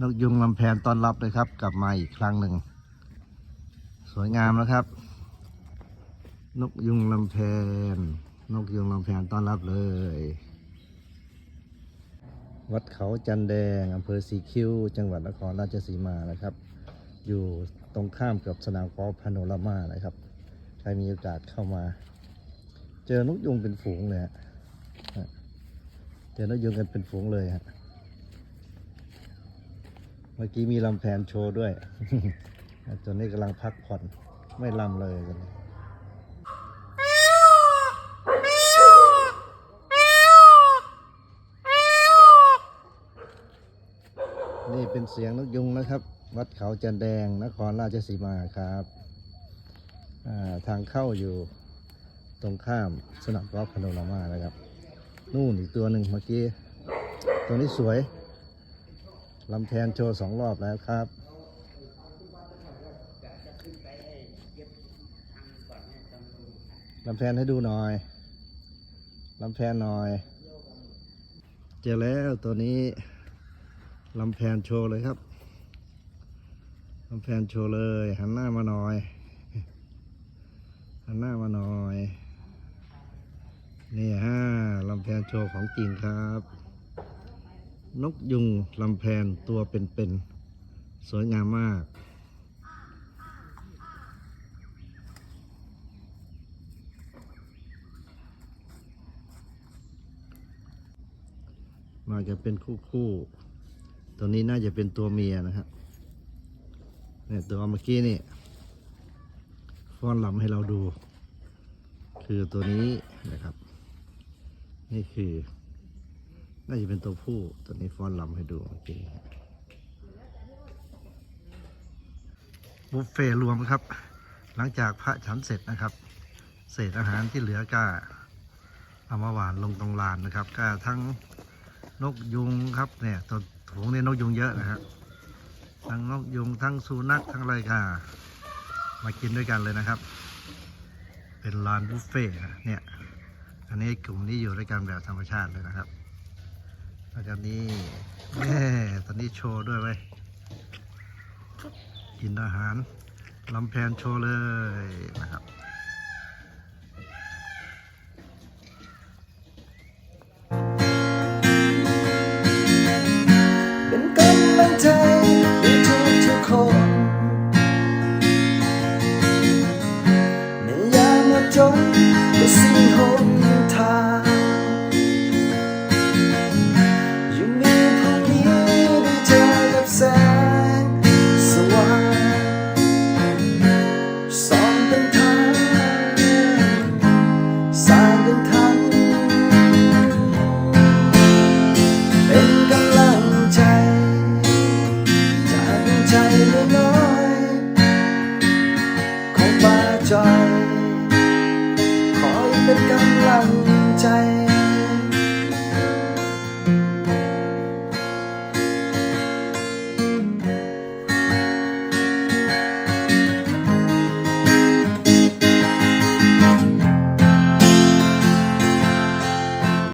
นกยุงลำแพนต้อนรับเลยครับ กลับมาอีกครั้งหนึ่ง สวยงามนะครับ นกยุงลำแพน นกยุงลำแพนต้อนรับเลย วัดเขาจันแดงอำเภอสีคิ้ว จังหวัดนครราชสีมานะครับ อยู่ตรงข้ามกับสนามกอล์ฟพาโนรามานะครับ ใครมีโอกาสเข้ามา เจอนกยุงเป็นฝูงเลยฮะฮะเจอนกยุงกันเป็นฝูงเลยฮะ เมื่อกี้มีลำแพนโชว์ด้วย ตัวนี้กำลังพักผ่อนไม่ลำเลยตัวนี้นี่เป็นเสียงนกยุงนะครับ วัดเขาจันแดงนครราชสีมาครับทางเข้าอยู่ตรงข้ามสนามกอล์ฟพาโนรามานะครับ นู่นอีกตัวหนึ่งเมื่อกี้ ตัวนี้สวย ลำแทนโชว์สองรอบแล้วครับลำแพนให้ดูหน่อยลำแพนหน่อย เจอแล้วตัวนี้ลำแพนโชว์เลยครับลำแพนโชว์เลย หันหน้ามาหน่อย หันหน้ามาหน่อย นี่ฮะลำแพนโชว์ของจริงครับ นกยุงลำแพนตัวเป็นๆ สวยงามมากน่าจะเป็นคู่คู่ๆตัวนี้น่าจะเป็นตัวเมียนะครับเนี่ยตัวเมื่อกี้นี่ฟ้อนลำให้เราดู คือตัวนี้นะครับ นี่คือ น่าจะเป็นตัวผู้ตัวนี้ฟ้อนลำให้ดูเมื่อกี้บุฟเฟ่รวมครับ หลังจากพระฉันเสร็จนะครับ เศษอาหารที่เหลือก็เอามาหวานลงตรงลานนะครับ ก็ทั้งนกยุงครับเนี่ยตัวถุงนี้นกยุงเยอะนะครับทั้งนกยุงทั้งสุนัขทั้งอะไรค่ะมากินด้วยกันเลยนะครับ เป็นลานบุฟเฟ่เนี่ยอันนี้กลุ่มนี้อยู่ด้วยกันแบบธรรมชาติเลยนะครับ อาจารย์นี่แม่ตอนนี้โชว์ด้วยไว้ยกินอาหารลำแพนโชว์เลยนะครับ ของป้าจอยขอให้เป็นกำลังใจ